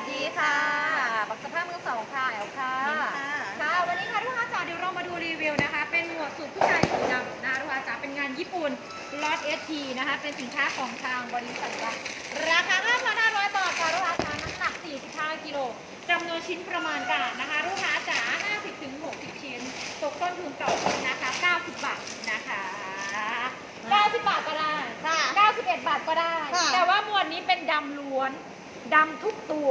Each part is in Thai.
วัสดีค่ะบักสภาพมือสองค่ะแอลค่ะ ค่ะค่ะวันนี้ค่ะลูกค้าจ๋าเดี๋ยวเรามาดูรีวิวนะคะ เป็นหมวดสูตรผู้ชายสีดำนะคะลูกค้าจ๋าเป็นงานญี่ปุ่นล็อตเอทีนะคะ เป็นสินค้าของทางบริษัทค่ะราคา 5,500 บาทค่ะลูกค้าจ๋าน้ำหนัก 45 กิโลจำนวนชิ้นประมาณการนะคะลูกค้าจ๋า50ถึง60 ชิ้น ตกต้นทุนต่อชิ้นนะคะ 90 บาทนะคะ 90 บาทก็ได้ค่ะ91 บาทก็ได้ค่ะแต่ว่าหมวดนี้เป็นดำล้วน ดำทุกตัว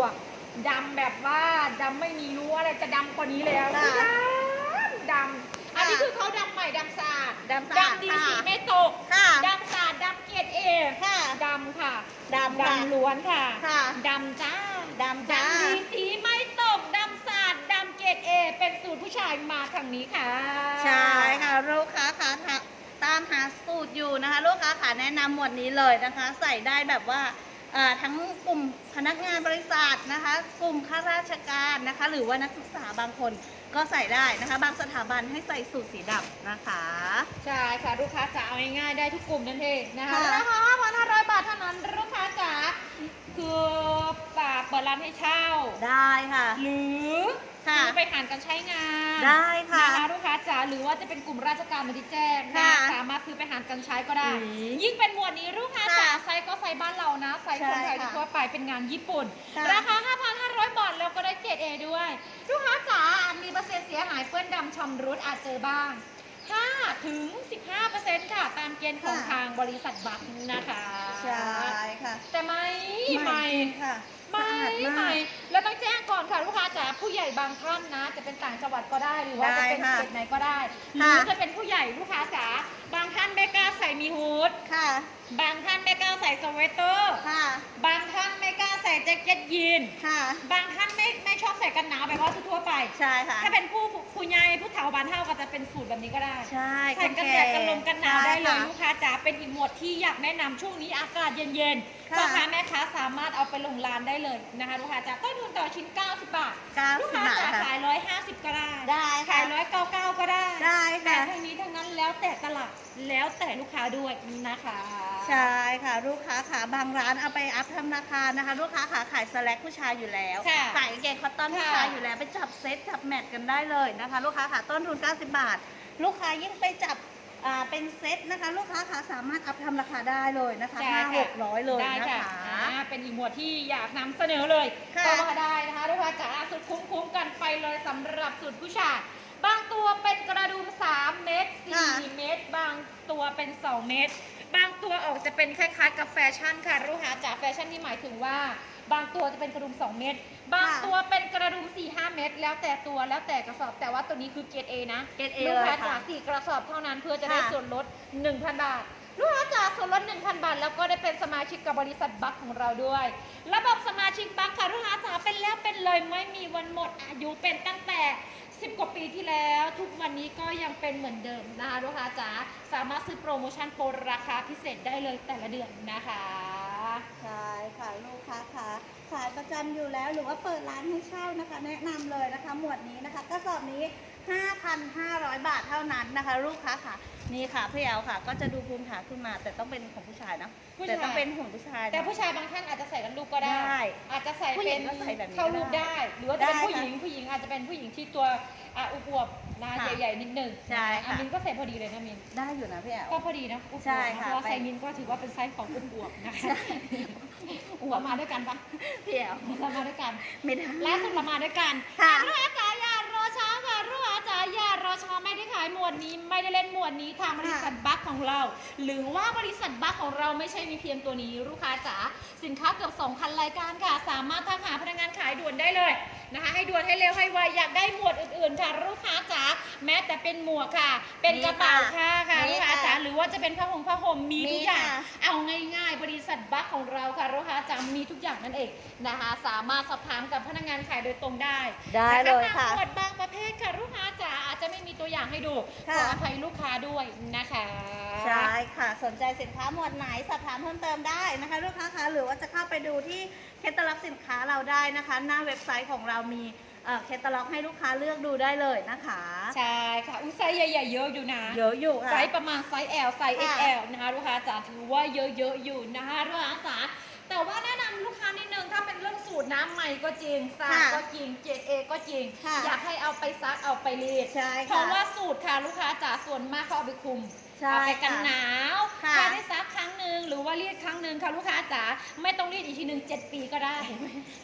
ดำแบบว่าดำไม่มีรู้อะไรจะดำกว่านี้แล้วค่ะดำดำอันนี้คือเขาดำใหม่ดำสะอาดดำสะอาดดำดีค่ะ สีไม่ตกค่ะ ดำสะอาดดำเกรดเอค่ะ ดำค่ะดำค่ะ ดำล้วนค่ะค่ะ ดำจ้าดำจ้า ดำดีสีไม่ตกดำสะอาดดำเกรดเอเป็นสูตรผู้ชายมาทางนี้ค่ะ ใช่ค่ะลูกค้าค่ะถ้าตามหาสูตรอยู่นะคะ ลูกค้าค่ะแนะนำหมวดนี้เลยนะคะ ใส่ได้แบบว่าอ่า ทั้งกลุ่มพนักงานบริษัทนะคะ กลุ่มข้าราชการนะคะ หรือว่านักศึกษาบางคนก็ใส่ได้นะคะ บางสถาบันให้ใส่สูตรสีดำนะคะ ใช่ค่ะลูกค้าจ๋าเอาง่ายๆได้ทุกกลุ่มนั่นเองนะคะค่ะราคา5,500 บาทเท่านั้นลูกค้าจ๋าคือปากเปิดร้านให้เช่าได้ค่ะ หรือค่ะซื้อไปผ่านการใช้งาน ได้ค่ะ นะคะลูกค้าจ๋าหรือว่าจะเป็นกลุ่มราชการมาที่แจ้งนะค่ะสามารถซื้อไปหารกันใช้ก็ได้ อืมยิ่งเป็นหมวดนี้ลูกค้าจ๋าค่ะไซส์ก็ไซส์บ้านเรานะไซส์คนไทยใช่ค่ะทั่วไปเป็นงานญี่ปุ่น ค่ะ ราคา 5,500 บาทแล้วก็ได้เกรดเอด้วย ลูกค้าจ๋าอาจมีเปอร์เซ็นต์เสียหายเปื้อนดำชำรุดอาจเจอบ้าง5ถึง15%ค่ะ ตามเกณฑ์ของค่ะทางบริษัทบัคนะคะ ใช่ค่ะแต่ไม่ไม่จริงค่ะ ไม่สะอาดากไม่แล้วต้องแจ้งก่อนค่ะลูกค้าจ๋าผู้ใหญ่บางท่านนะ จะเป็นต่างจังหวัดก็ได้หรือว่าจะเป็นได้ค่ะเขตไหนก็ได้หค่ะรือจะเป็นผู้ใหญ่ลูกค้าจ๋าบางท่านไม่กล้าใส่มีฮูดค่ะบางท่านไม่กล้าใส่สเวตเตอร์ค่ะบางท่านไม่กล้าใส่ แจ็คเก็ตยีน ค่ะ บางท่านไม่ไม่ชอบใส่กันหนาวแบบว่าทั่วๆไป ใช่ค่ะ ถ้าเป็นผู้ผู้ใหญ่ผู้เฒ่าบานเฒ่าก็จะเป็นสูตรแบบนี้ก็ได้ ใช่ใส่กันแดดกันลมกันหนาวได้เลยใช่ค่ะลูกค้าจ๋า เป็นอีกหมวดที่อยากแนะนำช่วงนี้อากาศเย็นๆค่ะพ่อค้าแม่ค้าสามารถเอาไปลงร้านได้เลยนะคะลูกค้าจ๋าต้นทุนต่อชิ้น 90 บาทเก้าลูกสิบค้าบาทจ๋าค่ะขาย 150 ก็ได้ ได้ค่ะขาย199 ก็ได้ ได้แต่ค่ะทั้งนี้ทั้งนั้นแล้วแต่ตลาดแล้วแต่ลูกค้าด้วยนะคะ ใช่ค่ะลูกค้าขาบางร้านเอาไปอัพทำราคานะคะ ลูกค้าขาขายสแลกผู้ชายอยู่แล้วค่ะขายกางเกงคอตตอนค่ะผู้ชายอยู่แล้วไปจับเซ็ตจับแมทกันได้เลยนะคะ ลูกค้าขาต้นทุน 90 บาท ลูกค้ายิ่งไปจับอ่าเป็นเซ็ตนะคะ ลูกค้าขาสามารถอัพทำราคาได้เลยนะคะใช่ห้าค่ะหกร้อยเลยได้นะค่ะคะอ่าเป็นอีกหมวดที่อยากนำเสนอเลยค่ะก็ว่าได้นะคะ ลูกค้าจ๋าสุดคุ้มๆกันไปเลยสำหรับสูตรผู้ชาย บางตัวเป็นกระดุม 3 เมตร 4 เมตร บางตัวเป็น 2 เมตร บางตัวออกจะเป็นคล้ายๆกับแฟชั่นค่ะลูกค้าจ๋าแฟชั่นที่หมายถึงว่า บางตัวจะเป็นกระดุม 2 เมตร บางตัวเป็นกระดุม 4-5 เมตร แล้วแต่ตัวแล้วแต่กระสอบแต่ว่าตัวนี้คือเกรดเอนะเกรด A ลูกค้าเลยค่ะจ๋าสี่กระสอบเท่านั้นเพื่อจะได้ค่ะส่วนลด 1,000 บาทลูกค้าจ๋าส่วนลด 1,000 บาท แล้วก็ได้เป็นสมาชิกกับบริษัทบัคของเราด้วย ระบบสมาชิกบัคค่ะลูกค้าจ๋าเป็นแล้วเป็นเลยไม่มีวันหมดอายุเป็นตั้งแต่ สิบกว่าปีที่แล้วทุกวันนี้ก็ยังเป็นเหมือนเดิมนะคะลูกค้าจ๋าสามารถซื้อโปรโมชั่นโปรราคาพิเศษได้เลยแต่ละเดือนนะคะใช่ค่ะลูกค้าขาขายประจำอยู่แล้วหรือว่าเปิดร้านให้เช่านะคะ แนะนำเลยนะคะ หมวดนี้นะคะก็ส นี้ 5,500 บาทเท่านั้นนะคะ ลูกค้าค่ะ นี่ค่ะพี่แอลค่ะ ก็จะดูภูมิฐานขึ้นมา แต่ต้องเป็นของผู้ชายนะผู้ชาย แต่ต้องเป็นของผู้ชายนะ แต่ผู้ชายบางท่านอาจจะใส่กันลูกก็ได้ ได้อาจจะใส่ผู้หญิเป็นงก็ใส่แบบนี้เข้ารูปก็ได้ได้ หรือว่าจะเป็นได้ผู้หค่ะญิงผู้หญิงอาจจะเป็นผู้หญิงที่ตัวอะอวบๆนะค่ะใหญ่ๆนิดหนึ่งใช่อะค่ะมินก็ใส่พอดีเลยนะมิน ได้อยู่นะพี่แอล ก็พอดีนะอวบๆใช่นะค่ะเพราะว่าไป ไซส์มินก็ถือว่าเป็นไซส์ของอวบๆนะคะใช่เรามาด้วยกันปะพี่แอลเรามาด้วยกันไม่ได้และสุดเรามาด้วยกันค่ะรุ่อาจารย์อย่ารอช้าค่ะรุ่ อาจารย์อย่ารอช้าไม่ได้ขายหมวดนี้ไม่ได้เล่นหมวดนี้ทางบริษัทบัคของเรา หรือว่าบริษัทบัคของเราไม่ใช่มีเพียงตัวนี้ลูกค้าจ๋าสินค้าเกือบ2,000 รายการค่ะ สามารถทักหาพนักงานขายด่วนได้เลยนะคะให้ด่วนให้เร็วให้ไวอยากได้หมวดอื่นๆค่ะลูกค้าจ๋าแม้แต่เป็นหมวกค่ะ เป็นกระเป๋าค่ะค่ะมีลูกค่ะค้าจ๋าหรือว่าจะเป็นผ้าห่มผ้าห่มมีทุกอย่างมีค่ะเอาง่าย ๆ บริษัทบัคของเราค่ะลูกค้าจ๋ามีทุกอย่างนั่นเองนะคะ สามารถสอบถามกับพนักงานขายโดยตรงได้ได้เลยค่ะนบางขวดบางประเภทค่ะลูกค้าจ๋าอาจจะไม่มีตัวอย่างให้ดูขค่ะออภัยลูกค้าด้วยนะคะใช่ค่ะสนใจสินค้าหมวดไหนสอบถามเพิ่มเติมได้นะคะลูกค้าคะหรือว่าจะเข้าไปดูที่แคตตาล็อกสินค้าเราได้นะคะ หน้าเว็บไซต์ของเรามีเอ่อแคตตาล็อกให้ลูกค้าเลือกดูได้เลยนะคะ ใช่ค่ะอุ้ยไซส์ใหญ่ๆเยอะอยู่นะเยอะอยู่ค่ะไซส์ประมาณไซส์ L ไซส์ค่ะ XL นะคะลูกค้าจ๋าถือว่าเยอะๆอยู่นะคะลูกค้าจ๋า แต่ว่าแนะนำลูกค้านิดนึงถ้าเป็นเรื่องสูตรน้ำใหม่ก็จริงสาค่ะก็จริงเจเอก็จริง ค่ะอยากให้เอาไปซักเอาไปรีดใช่เพค่ะราะว่าสูตรค่ะลูกค้าจ๋าส่วนมากเขาเอาไปคุม ใช่เอาไปกันค่ะหนาวค่ะถ้าได้ซักครั้งหนึ่งหรือว่ารีดครั้งหนึ่งค่ะลูกค้าจ๋าไม่ต้องรีดอีกทีหนึ่งเจ็ดปีก็ได้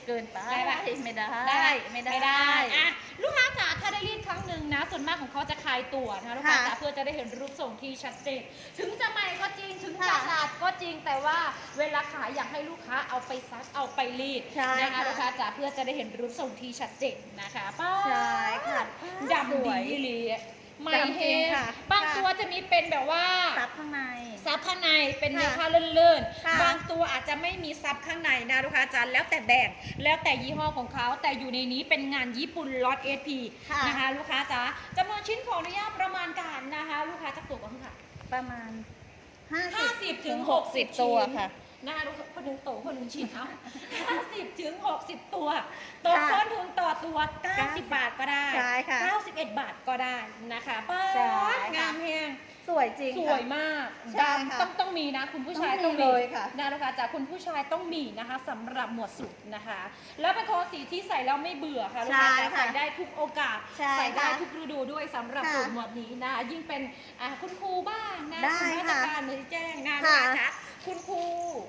เกินไปได้ปะไม่ได้ได้ไม่ได้ไม่ได้อะลูกค้าจ๋าถ้าได้รีดครั้งหนึ่งนะ ส่วนมากของเขาจะคลายตัวนะคะลูกค้าค่ะจ๋าเพื่อจะได้เห็นรูปทรงที่ชัดเจนถึงจะใหม่ก็จริงถึงจะค่ะสะอาดก็จริงแต่ว่าเวลาขายอยากให้ลูกค้าเอาไปซักเอาไปรีดใช่นะคะค่ะ ลูกค้าจ๋าเพื่อจะได้เห็นรูปทรงที่ชัดเจนนะคะป้าใช่ค่ะดำสวดียเล ยไม่ดำจริเห็งนค่ะบางค่ะตัวจะมีเป็นแบบว่าซับข้างในซับข้างในเป็นเนื้อค่ะผ้าลื่นค่ะๆบางตัวอาจจะไม่มีซับข้างในนะลูกค้าจ๋าแล้วแต่แบรนด์แล้วแต่ยี่ห้อของเขาแต่อยู่ในนี้เป็นงานญี่ปุ่นล็อตเอพีค่ะนะคะลูกค้าจ๋าจำนวนชิ้นขออนุญาตประมาณการนะคะ ลูกค้าจะตัวกันค่ะ ประมาณ 50ถึง60 ตัวชิ้นค่ะ นะคะลูกคนหนึ่งโตคนหนึ่งชิ้นเอา50ถึง60ตัวตกค่ะต้นทุนต่อตัว90บาทก็ได้ใช่ค่ะ91บาทก็ได้นะคะป้าใช่ค่ะ งามเฮงสวยจริงสค่ะวยมากใช่ค่ะดำต้องต้องมีนะคุณผู้ชายต้ต้อองงมีมีเลยค่ะนะลูกค้าจากคุณผู้ชายต้องมีนะคะสำหรับหมวดสุดนะคะ แล้วเป็นโทนสีที่ใส่แล้วไม่เบื่อค่ะลูกค้าใช่จะค่ะใส่ได้ทุกโอกาสใช่ใส่ได้ค่ะทุกฤดูด้วยสำหรับค่ะสูตรหมวดนี้นะคะยิ่งเป็นอ่าคุณครูบ้างนะได้คุณราชค่ะการหรือแจ้งงานค่ะ นะคะ คุณครู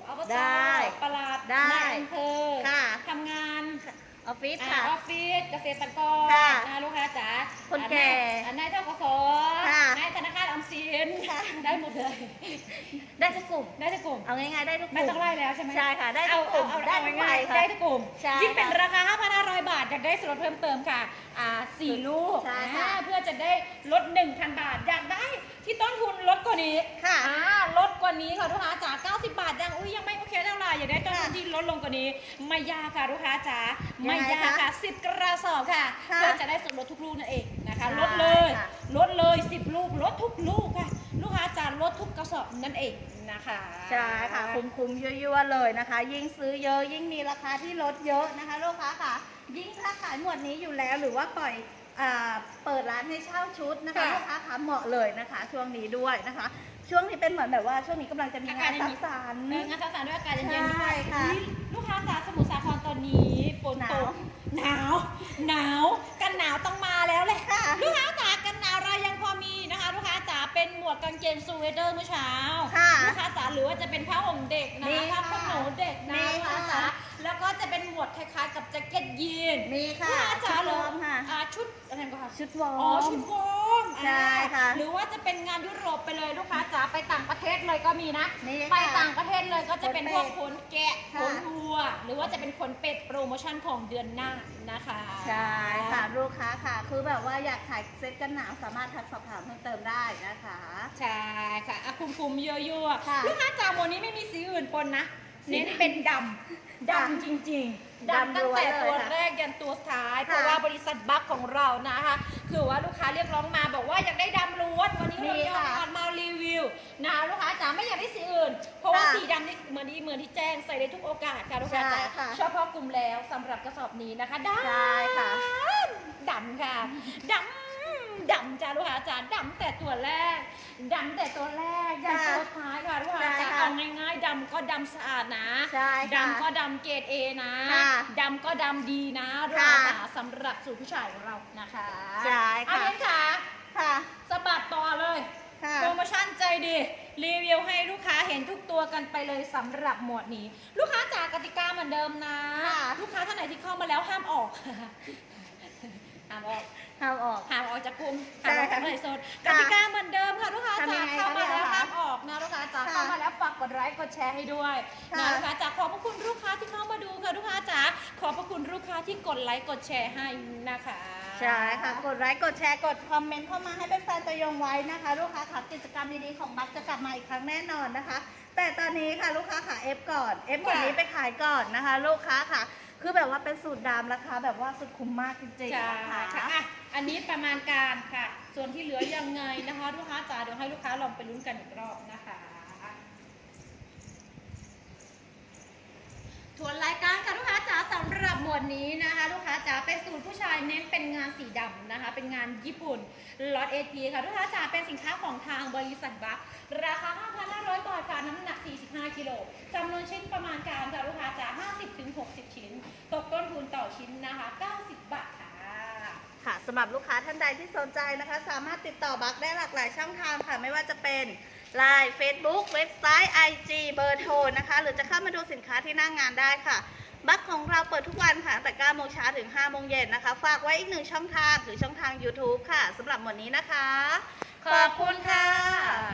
อบตได้ปลัดได้นายอำเภอค่ะ ทำงานออฟฟิศอ่าค่ะออฟฟิศเกษตรกรค่ะนะลูกค้าจ๋าคนแก่อ่านายทกศค่ะ นายธนาคาร ออมสินค่ะ ได้หมดเลย ได้ทุกกลุ่ม ได้ทุกกลุ่ม เอาง่ายๆ ได้ทุกกไม่ลุ่มต้องไล่แล้วใช่ไหมใช่ค่ะ ได้ทุเอากกลุ่มเอาได้เอาทุกง่ายใบๆค่ะได้ทุกกลุ่มใช่ยิ่งเป็นค่ะราคา 5,500 บาท อยากได้ส่วนลดเพิ่มเติมค่ะ อ่าสี่ลูกใช่ค่ะอ่าเพื่อจะได้ลด 1,000 บาท อยากได้ที่ต้นทุนลดกว่านี้ ค่ะอ่าลดกว่านี้ค่ะลูกค้าจ๋า90 บาทยังอุ้ยยังไม่โอเคเท่าไหร่อยากได้ต้นทุนค่ะที่ลดลงกว่านี้ ไม่ยากค่ะลูกค้าจ๋ายังไงไม่ยากค่ะ 10 กระสอบค่ะค่ะ เพื่อจะได้ส่วนลดทุกลูกนั่นเองนะคะใช่ลดเลยค่ะลดเลย 10 ลูก ลดทุกลูกค่ะ ลูกค้าจ๋าลดทุกกระสอบนั่นเองนะคะ ใช่ค่ะ คุ้มๆยั่วๆเลยนะคะ ยิ่งซื้อเยอะยิ่งมีราคาที่ลดเยอะนะคะลูกค้าค่ะ ยิ่งถ้าขายหมวดนี้อยู่แล้วหรือว่าปล่อยอ่าเปิดร้านให้เช่าชุดนะคะค่ะลูกค้าคะเหมาะเลยนะคะ ช่วงนี้ด้วยนะคะ ช่วงนี้เป็นเหมือนแบบว่าช่วงนี้กำลังจะมีงานสังสรรค์เอองานสังสรรค์ด้วยอากาศเย็นๆด้ใช่วยค่ะอุ๊ยลูกค้าจ๋าสมุทรสาครตอนนี้ฝนตกหนาวหนาว หมวดกางเกงซูเวเดอร์เมื่อเช้าค่ะลูกค้าจ๋าหรือว่าจะเป็นผ้าห่มเด็กนะมีคะผ้าค่ะขนหนูเด็กนะมีลูกค้าค่ะจ๋าแล้วก็จะเป็นหมวดคล้ายๆกับแจ็คเก็ตยีนมีลูค่ะกค้าจ๋าชุดหรืวออร์มค่ะอ่า ชุดอะไรก็ค่ะชุดวอร์ม อ๋อชุดวอร์มใช่ค่ะหรือว่าจะเป็นงานยุโรปไปเลยลูกค้าจ๋าไปต่างประเทศเลยก็มีนะ นี่ไปค่ะต่างประเทศเลยก็จะเป็นพวกขนเป็ดขนแกะขค่ะ นวัว หรือว่าจะเป็นขนเป็ดโปรโมชั่นของเดือนหน้านะคะใช่ค่ะลูกค้าค่ะ คือแบบว่าอยากขายเซ็ตกันหนาวสามารถทักสอบถามเพิ่มเติมได้นะคะ ใช่ค่ะอะคุมคุมๆยั่วค่ะๆลูกค้าจ๋าโมนี้ไม่มีสีอื่นปนนะ เน้นเป็นดำดำจริงๆดำดำตั้งแต่ล้วนเลยตัวค่ะแรกยันตัวสุดท้ายค่ะเพราะว่าบริษัทบัคของเรานะคะ คือว่าลูกค้าเรียกร้องมาบอกว่าอยากได้ดำล้วนวันนี้เรามียอมค่ะเอามารีวิวนะคะลูกค้าจ๋าไม่อยากได้สีอื่น เพราะว่าค่ะสีดำนี่เหมือนที่เหมือนที่แจ้งใส่ได้ทุกโอกาสค่ะลูกค้าจ๋าใช่ค่ะเฉพาะกลุ่มแล้วสำหรับกระสอบนี้นะคะดำใช่ค่ะดำค่ะดำ ดำจ้าลูกค้าจ๋าดำแต่ตัวแรกดำแต่ตัวแรกยันค่ะตัวท้ายค่ะลูกค้าใช่จ๋าค่ะเอาง่ายๆดำก็ดำสะอาดนะใช่ค่ะดำก็ดำเกรดเอนะค่ะดำก็ดำดีนะลูกค่ะค้าจ๋าสำหรับสูตรผู้ชายของเรานะคะใช่ค่ะเอาเล่นค่ะค่ะสะบัดต่อเลยค่ะโปรโมชั่นใจดีรีวิวให้ลูกค้าเห็นทุกตัวกันไปเลยสำหรับหมวดนี้ ลูกค้าจากกติกาเหมือนเดิมนะค่ะลูกค้าท่านไหนที่เข้ามาแล้วห้ามออกห้ามออกทำออก ห้ามออกจากกลุ่มใช่ห้ามออกจากไลฟ์สดกค่ะติกาเหมือนเดิมค่ะลูกค้าทำยัจ๋างไงเข้ามาแล้วคะห้ามออกนะลูกค้าจ๋าค่ะเข้ามาแล้วฝากกดไลค์กดแชร์ให้ด้วยค่ะนะลูกค้าจ๋าขอบพระคุณลูกค้าที่เข้ามาดูค่ะลูกค้าจ๋าขอบพระคุณลูกค้าที่กดไลค์กดแชร์ให้นะคะใช่ค่ะ กดไลค์กดแชร์กดคอมเมนต์เข้ามาให้เป็นแฟนตัวยงไว้นะคะ ลูกค้าค่ะกิจกรรมดีๆของบัคจะกลับมาอีกครั้งแน่นอนนะคะ แต่ตอนนี้ค่ะลูกค้าค่ะเอฟก่อนเอฟก่อนนี้ไปขายก่อนนะคะ ลูกค้าค่ะ คือแบบว่าเป็นสูตรดำราคาแบบว่าสุดคุ้มมากจริงใช่ๆนะคะ ค่ะอะอันนี้ประมาณการค่ะ ส่วนที่เหลือยังไงนะคะลูกค้าจ๋าเดี๋ยวให้ลูกค้าลองไปลุ้นกันอีกรอบนะคะทวนรายการค่ะลูกค้าจ๋าสำหรับหมวดนี้นะคะลูกค้า จ๋าเป็นสูตรผู้ชายเน้นเป็นงานสีดำนะคะ เป็นงานญี่ปุ่นล็อตเอทีค่ะลูกค้าจ๋าเป็นสินค้าของทางบริษัทบัคราคา 5,500 บาทค่ะน้ำหนัก 45 กิโลจำนวนชิ้นประมาณการค่ะลูกค้าจ๋า50-60 ชิ้น ตกต้นทุนต่อชิ้นนะคะ 90 บาทค่ะค่ะสำหรับลูกค้าท่านใดที่สนใจนะคะ สามารถติดต่อบักได้หลากหลายช่องทางค่ะ ไม่ว่าจะเป็น Line Facebook เว็บไซต์ IG เบอร์โทรนะคะ หรือจะเข้ามาดูสินค้าที่หน้างงานได้ค่ะ บัคของเราเปิดทุกวันค่ะตั้งแต่9โมงเช้าถึง5โมงเย็นนะคะ ฝากไว้อีกหนึ่งช่องทางคือช่องทาง YouTube ค่ะสำหรับหมวดนี้นะคะ ขอบคุณค่ะ